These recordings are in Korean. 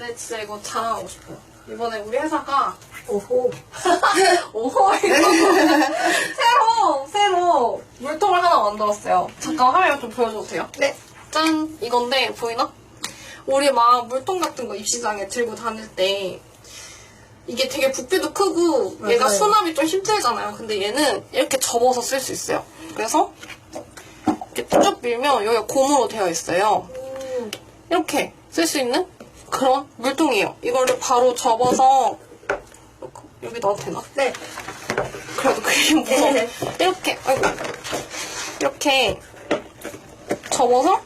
근데 진짜 이거 자랑하고 싶어요. 이번에 우리 회사가 오호. 오호 이거 새로 새로 물통을 하나 만들었어요. 잠깐 화면 좀 보여줘도 돼요? 네. 짠 이건데 보이나? 우리 막 물통 같은 거 입시장에 들고 다닐 때 이게 되게 부피도 크고 얘가 맞아요. 수납이 좀 힘들잖아요. 근데 얘는 이렇게 접어서 쓸 수 있어요. 그래서 이렇게 쭉 밀면 여기가 고무로 되어 있어요. 음. 이렇게 쓸 수 있는 그런 물통이에요. 이거를 바로 접어서 여기 넣어도 되나? 네. 그래도 그게 무서워. 이렇게, 아이고. 이렇게 접어서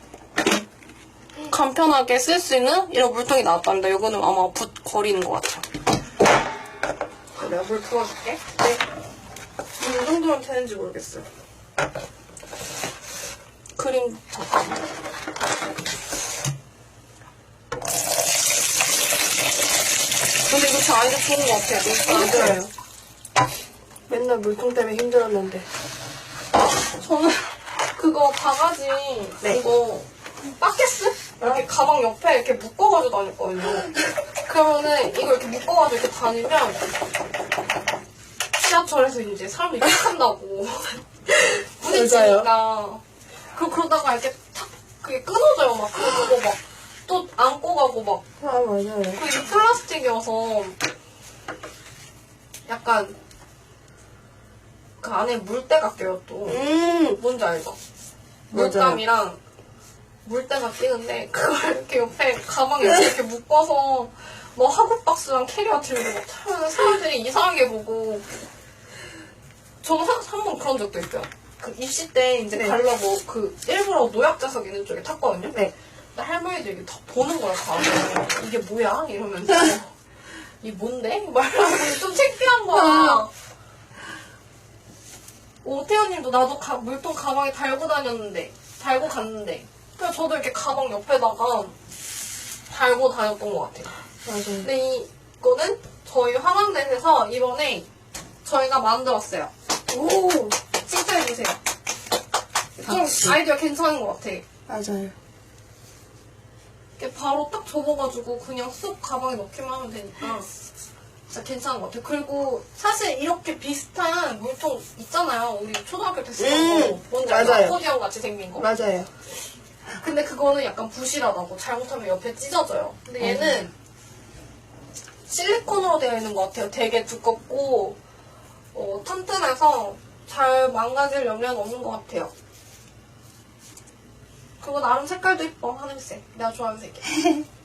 간편하게 쓸 수 있는 이런 물통이 나왔답니다. 이거는 아마 붓 거리는 것 같아요. 내가 물 부어줄게. 네. 이 정도면 되는지 모르겠어요. 그림 잠깐. 근 아이디어 좋은 것 같아요. 맞아요. 맨날 물통 때문에 힘들었는데. 저는 그거 바가지 네. 그거 바켓스 이렇게 가방 옆에 이렇게 묶어가지고 다녔거든요. 그러면은 이걸 이렇게 묶어가지고 이렇게 다니면 지하철에서 이제 사람들이 탁한다고 부딪히니까 그 그러다가 이렇게 탁 그게 끊어져요 막 그거 막 또 안고 가고 막 아, 맞아요. 그게 플라스틱이어서 약간 그 안에 물때가 껴요 또. 음. 뭔지 알죠? 맞아요. 물감이랑 물때가 끼는데 그걸 이렇게 옆에 가방에 이렇게, 묶어서 뭐 학업 박스랑 캐리어 들고 막 타면 사람들이 이상하게 보고 저는 한 번 그런 적도 있어요. 그 입시 때 이제 네. 가려고 그 일부러 노약자석 있는 쪽에 탔거든요. 네. 근데 할머니들이 다 보는 거야, 가방에. 이게 뭐야? 이러면서. 이게 뭔데? 말하고 좀 창피한 거야. 오태현님도 나도 가- 물통 가방에 달고 다녔는데, 달고 갔는데. 그래서 저도 이렇게 가방 옆에다가 달고 다녔던 것 같아요. 맞아요. 근데 이거는 저희 화랑대에서 이번에 저희가 만들었어요. 오. 칭찬해주세요. 좀 박수. 아이디어 괜찮은 것 같아. 맞아요. 이렇게 바로 딱 접어가지고 그냥 쏙 가방에 넣기만 하면 되니까 진짜 괜찮은 것 같아요. 그리고 사실 이렇게 비슷한 물통 있잖아요. 우리 초등학교 때 쓰던 음, 거. 뭔지 알죠? 맞아요. 아코디언 같이 생긴 거. 맞아요. 근데 그거는 약간 부실하다고 잘못하면 옆에 찢어져요. 근데 얘는 실리콘으로 되어 있는 것 같아요. 되게 두껍고 어, 튼튼해서 잘 망가질 염려는 없는 것 같아요. 그리고 나름 색깔도 이뻐 하늘색. 내가 좋아하는 색이야.